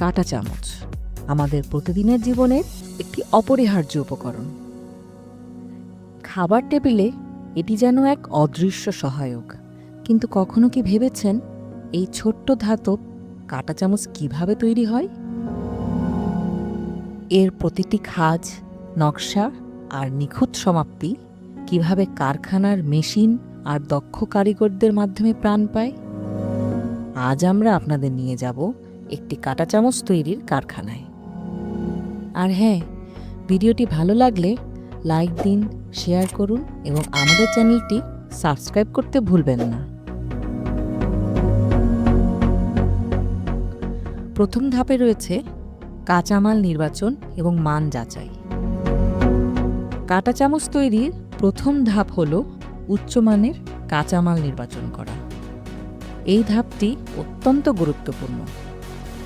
কাঁটা চামচ, আমাদের প্রতিদিনের জীবনের একটি অপরিহার্য উপকরণ। খাবার টেবিলে এটি যেন এক অদৃশ্য সহায়ক, কিন্তু কখনো কি ভেবেছেন এই ছোট্ট ধাতব কাঁটা চামচ কীভাবে তৈরি হয়? এর প্রতিটি খাজ, নকশা আর নিখুঁত সমাপ্তি কীভাবে কারখানার মেশিন আর দক্ষ কারিগরদের মাধ্যমে প্রাণ পায়? আজ আমরা আপনাদের নিয়ে যাব একটি কাঁটা চামচ তৈরির কারখানায়। আর হ্যাঁ ভিডিওটি ভালো লাগলে লাইক দিন, শেয়ার করুন এবং আমাদের চ্যানেলটি সাবস্ক্রাইব করতে ভুলবেন না। প্রথম ধাপে রয়েছে কাঁচামাল নির্বাচন এবং মান যাচাই। কাঁটা চামচ তৈরির প্রথম ধাপ হল উচ্চমানের কাঁচামাল নির্বাচন করা। এই ধাপটি অত্যন্ত গুরুত্বপূর্ণ।